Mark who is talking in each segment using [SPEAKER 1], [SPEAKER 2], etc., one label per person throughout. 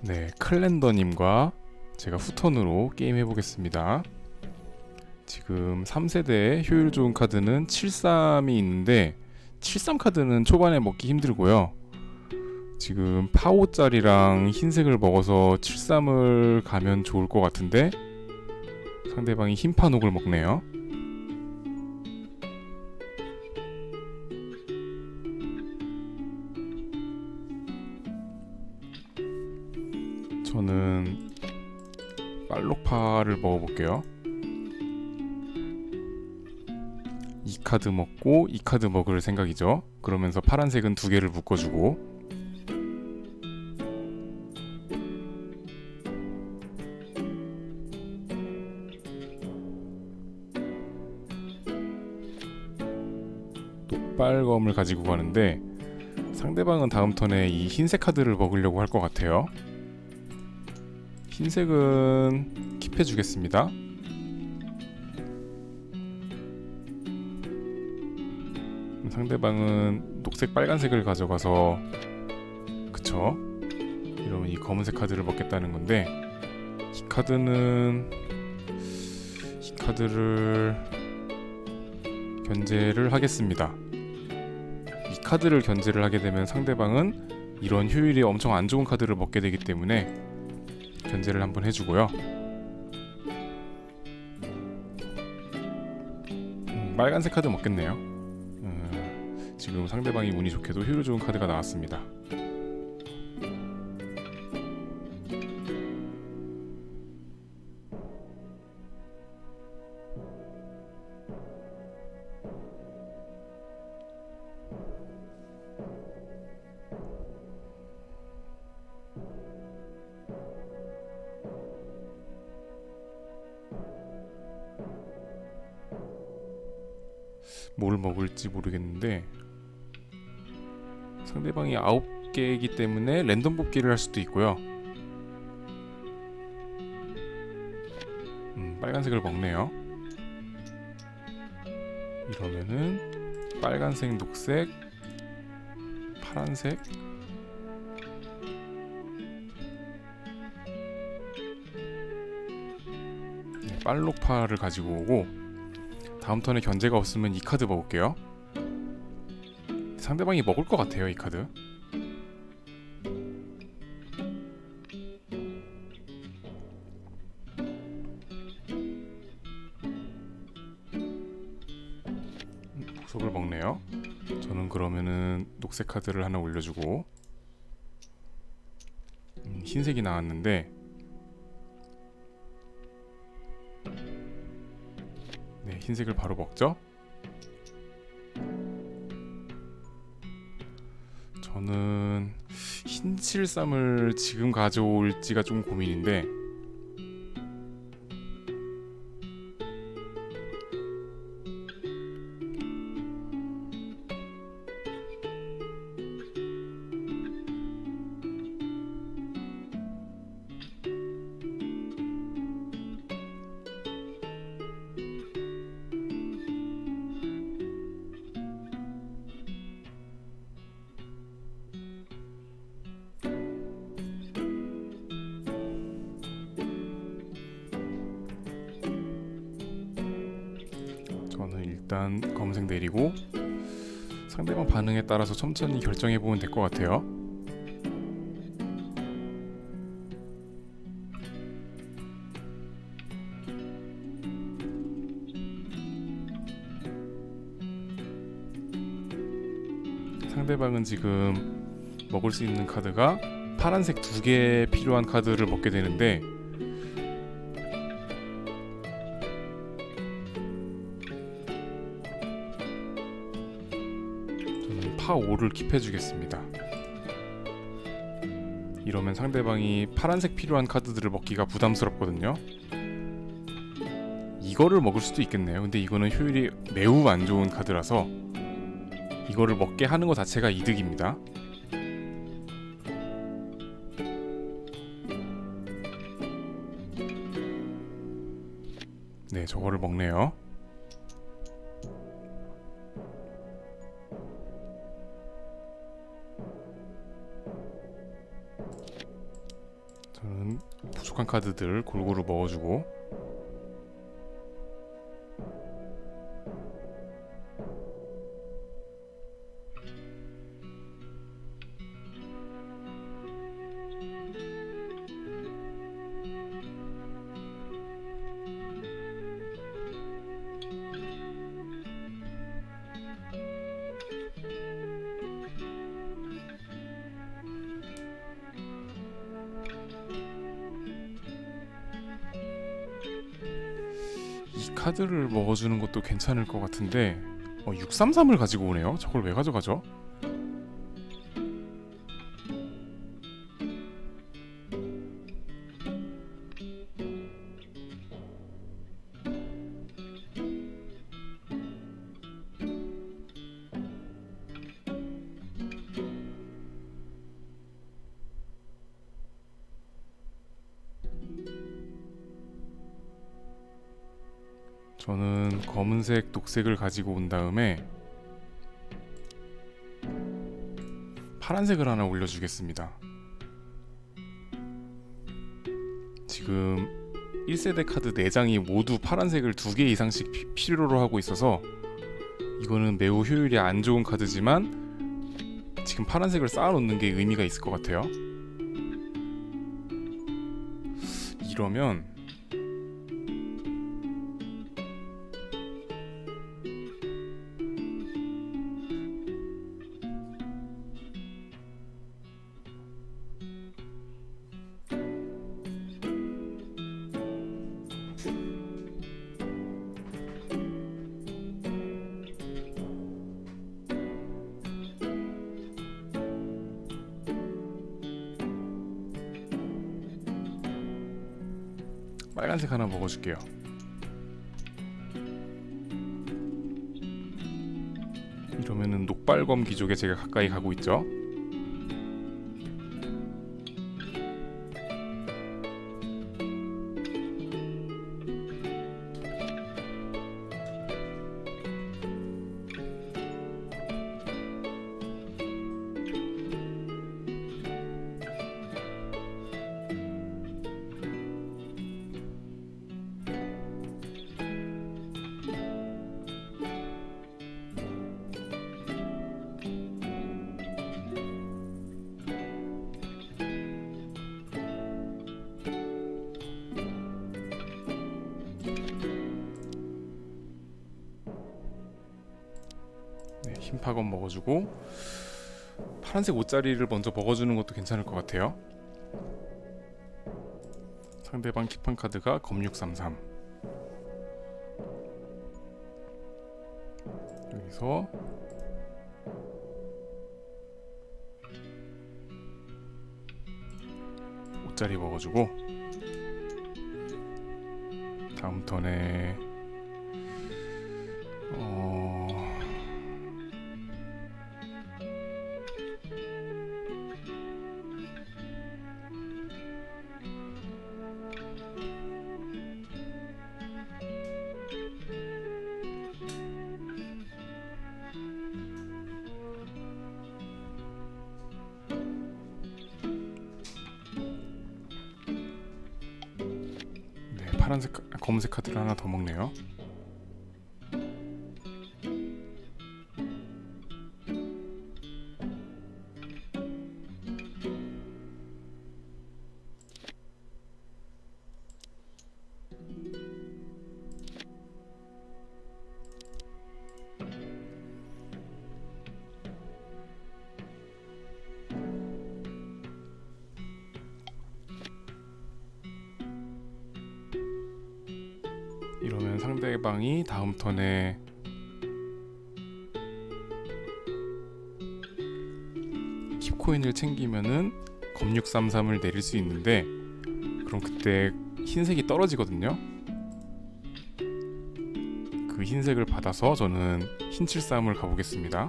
[SPEAKER 1] 네, 클랜더님과 제가 후턴으로 게임 해보겠습니다. 지금 3세대 효율 좋은 카드는 73이 있는데 73 카드는 초반에 먹기 힘들고요. 지금 파오짜리랑 흰색을 먹어서 73을 가면 좋을 것 같은데 상대방이 흰 파녹을 먹네요. 빨록파를 먹어볼게요. 이 카드 먹고 이 카드 먹을 생각이죠. 그러면서 파란색은 두 개를 묶어주고 녹빨검을 가지고 가는데 상대방은 다음 턴에 이 흰색 카드를 먹으려고 할 것 같아요. 흰색은 킵해 주겠습니다. 상대방은 녹색 빨간색을 가져가서 그쵸? 이러면 이 검은색 카드를 먹겠다는 건데 이 카드는 이 카드를 견제를 하겠습니다. 이 카드를 견제를 하게 되면 상대방은 이런 효율이 엄청 안 좋은 카드를 먹게 되기 때문에 견제를 한번 해주고요. 음, 빨간색 카드 먹겠네요. 음, 지금 상대방이 운이 좋게도 효율 좋은 카드가 나왔습니다. 뭘 먹을지 모르겠는데 상대방이 9개이기 때문에 랜덤 뽑기를 할 수도 있고요. 음, 빨간색을 먹네요. 이러면은 빨간색, 녹색, 파란색 네, 빨록파를 가지고 오고 다음 턴에 견제가 없으면 이 카드 먹을게요. 상대방이 먹을 것 같아요, 이 카드. 음, 속을 먹네요. 저는 그러면은 녹색 카드를 하나 올려주고 음, 흰색이 나왔는데 흰색을 바로 먹죠. 저는 흰 칠삼을 지금 가져올지가 좀 고민인데 일단 검색 내리고 상대방 반응에 따라서 천천히 결정해 보면 될 것 같아요. 상대방은 지금 먹을 수 있는 카드가 파란색 두 개 필요한 카드를 먹게 되는데 파 5를 킵해 주겠습니다. 이러면 상대방이 파란색 필요한 카드들을 먹기가 부담스럽거든요. 이거를 먹을 수도 있겠네요. 근데 이거는 효율이 매우 안 좋은 카드라서 이거를 먹게 하는 것 자체가 이득입니다. 네, 저거를 먹네요. 부족한 카드들 골고루 먹어주고 카드를 먹어주는 것도 괜찮을 것 같은데 어, 633을 가지고 오네요. 저걸 왜 가져가죠? 검은색, 녹색을 가지고 온 다음에 파란색을 하나 올려주겠습니다. 지금 1세대 카드 4장이 모두 파란색을 2개 이상씩 피- 필요로 하고 있어서 이거는 매우 효율이 안 좋은 카드지만 지금 파란색을 쌓아놓는 게 의미가 있을 것 같아요. 이러면 빨간색 하나 먹어줄게요. 이러면은 녹발검 귀족에 제가 가까이 가고 있죠. 네, 흰파검 먹어주고 파란색 옷자리를 먼저 먹어주는 것도 괜찮을 것 같아요. 상대방 키판 카드가 검633 여기서 옷자리 먹어주고 다음 턴에 어... 파란색, 검은색 카드를 하나 더 먹네요. 상대방이 다음 턴에 킵코인을 챙기면은 검633을 내릴 수 있는데 그럼 그때 흰색이 떨어지거든요. 그 흰색을 받아서 저는 흰73을 가보겠습니다.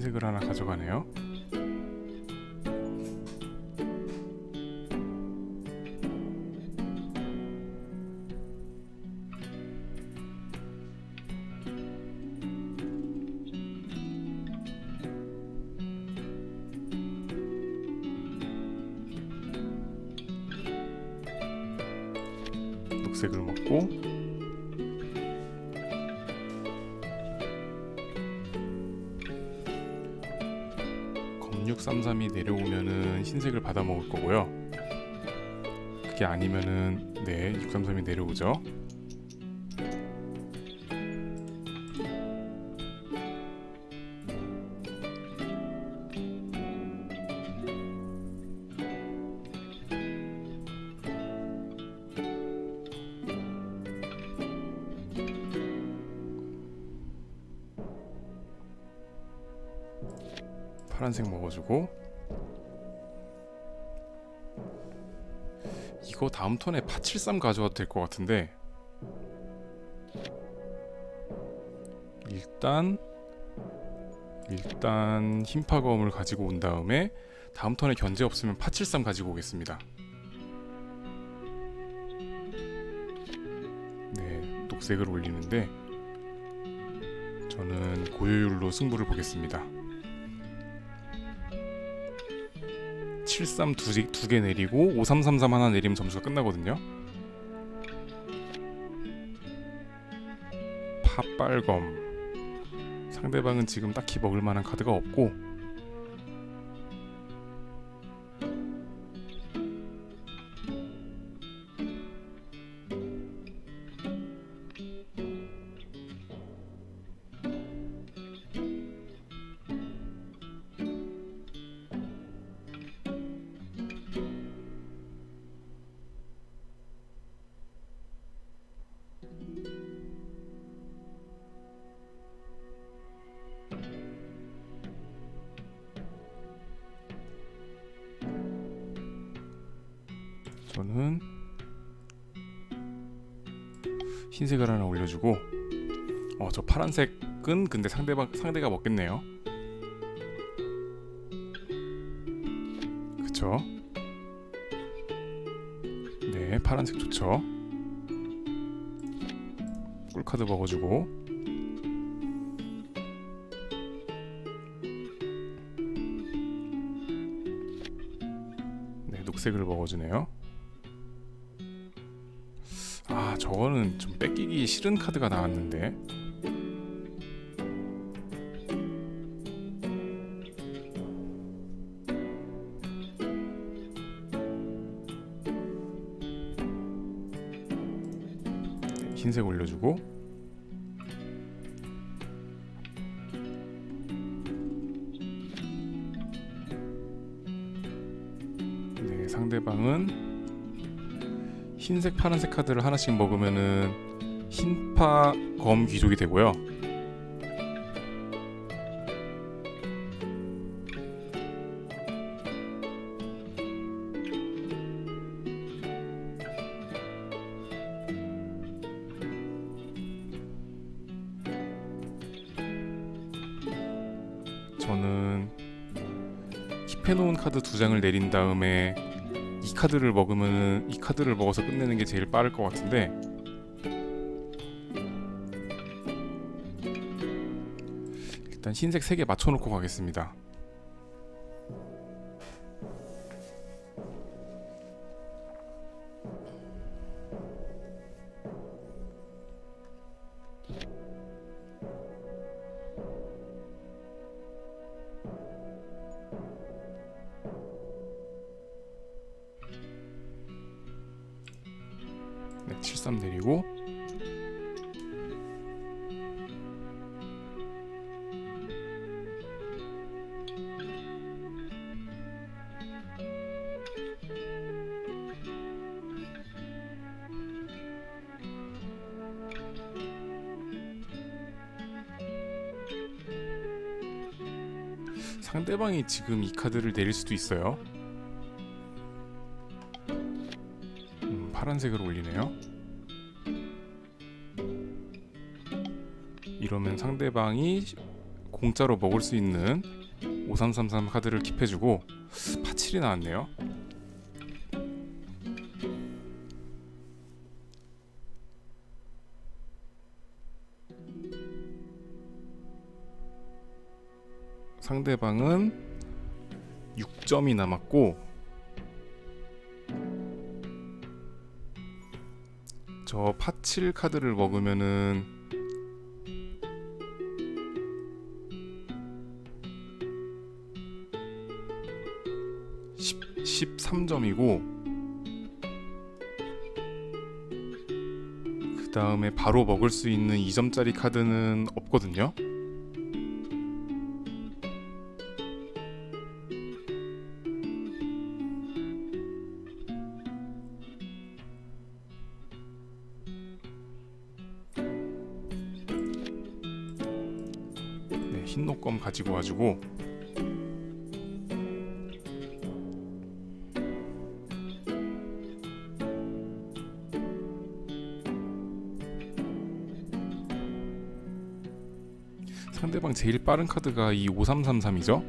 [SPEAKER 1] 흰색을 하나 가져가네요. 0633이 내려오면은 흰색을 받아먹을 거고요. 그게 아니면은 네 633이 내려오죠. 이거 다음 턴에 파73 가져와도 될 것 같은데. 일단 일단 흰파검을 가지고 온 다음에 다음 턴에 견제 없으면 파73 가지고 오겠습니다. 네 녹색을 올리는데 저는 고효율로 승부를 보겠습니다 73 두 개 내리고 5333 하나 내리면 점수가 끝나거든요. 팥빨검 상대방은 지금 딱히 먹을 만한 카드가 없고 저는 흰색을 하나 올려주고 어 저 파란색은 근데 상대방 상대가 먹겠네요. 그쵸? 네 파란색 좋죠. 꿀카드 먹어주고 네 녹색을 먹어주네요. 저거는 좀 뺏기기 싫은 카드가 나왔는데. 네, 흰색 올려주고 흰색 파란색 카드를 하나씩 먹으면은 흰파 검 귀족이 되고요. 저는 킵해놓은 카드 두 장을 내린 다음에 이 카드를 먹으면은 이 카드를 먹어서 끝내는 게 제일 빠를 것 같은데. 일단 흰색 3개 맞춰놓고 가겠습니다 네, 73 내리고 상대방이 지금 이 카드를 내릴 수도 있어요. 음, 파란색으로 올리네요. 이러면 상대방이 공짜로 먹을 수 있는 5333 카드를 킵해주고 파7이 나왔네요. 상대방은 6점이 남았고 저 파칠 카드를 먹으면은 13점이고 그 다음에 바로 먹을 수 있는 2점짜리 카드는 없거든요. 네, 흰 녹검 가지고 와주고 상대방 제일 빠른 카드가 이 5333이죠.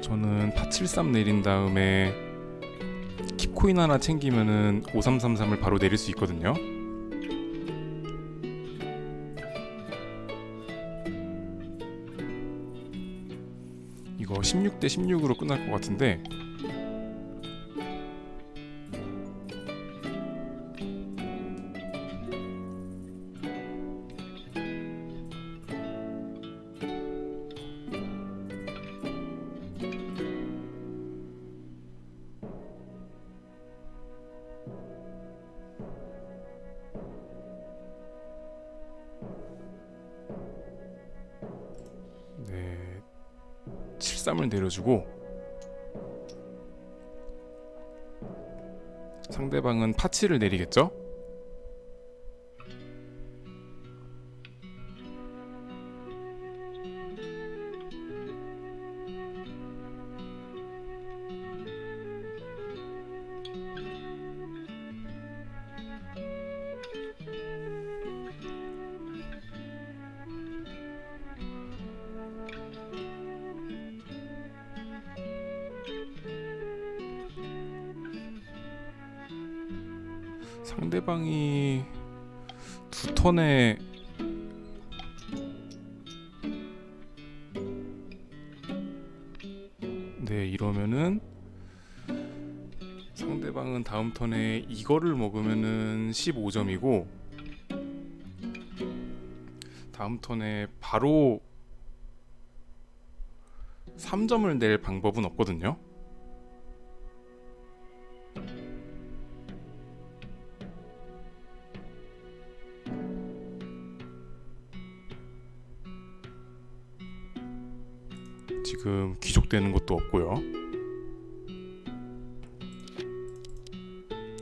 [SPEAKER 1] 저는 파73 내린 다음에 킵코인 하나 챙기면은 5333을 바로 내릴 수 있거든요. 이거 16대 16으로 끝날 것 같은데 내려주고 상대방은 파치를 내리겠죠? 두 턴에 네 이러면은 상대방은 다음 턴에 이거를 먹으면은 15점이고 다음 턴에 바로 3점을 낼 방법은 없거든요. 지금 귀족되는 것도 없고요.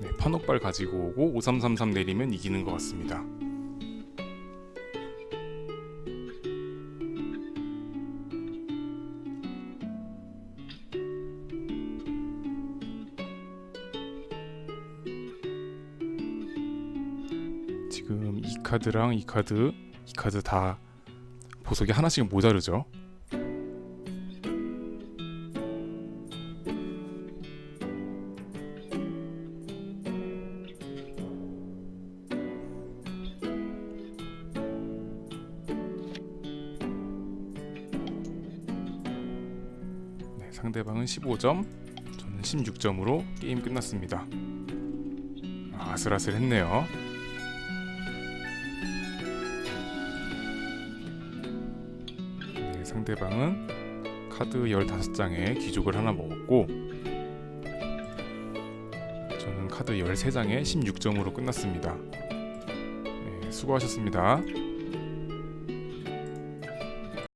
[SPEAKER 1] 네, 판옥발 가지고 오고 5333 내리면 이기는 것 같습니다. 지금 이 카드랑 이 카드, 이 카드 다 보석이 하나씩 모자르죠. 상대방은 15점, 저는 16점으로 게임 끝났습니다. 아, 아슬아슬했네요. 네, 상대방은 카드 15장에 귀족을 하나 먹었고 저는 카드 13장에 16점으로 끝났습니다. 네, 수고하셨습니다.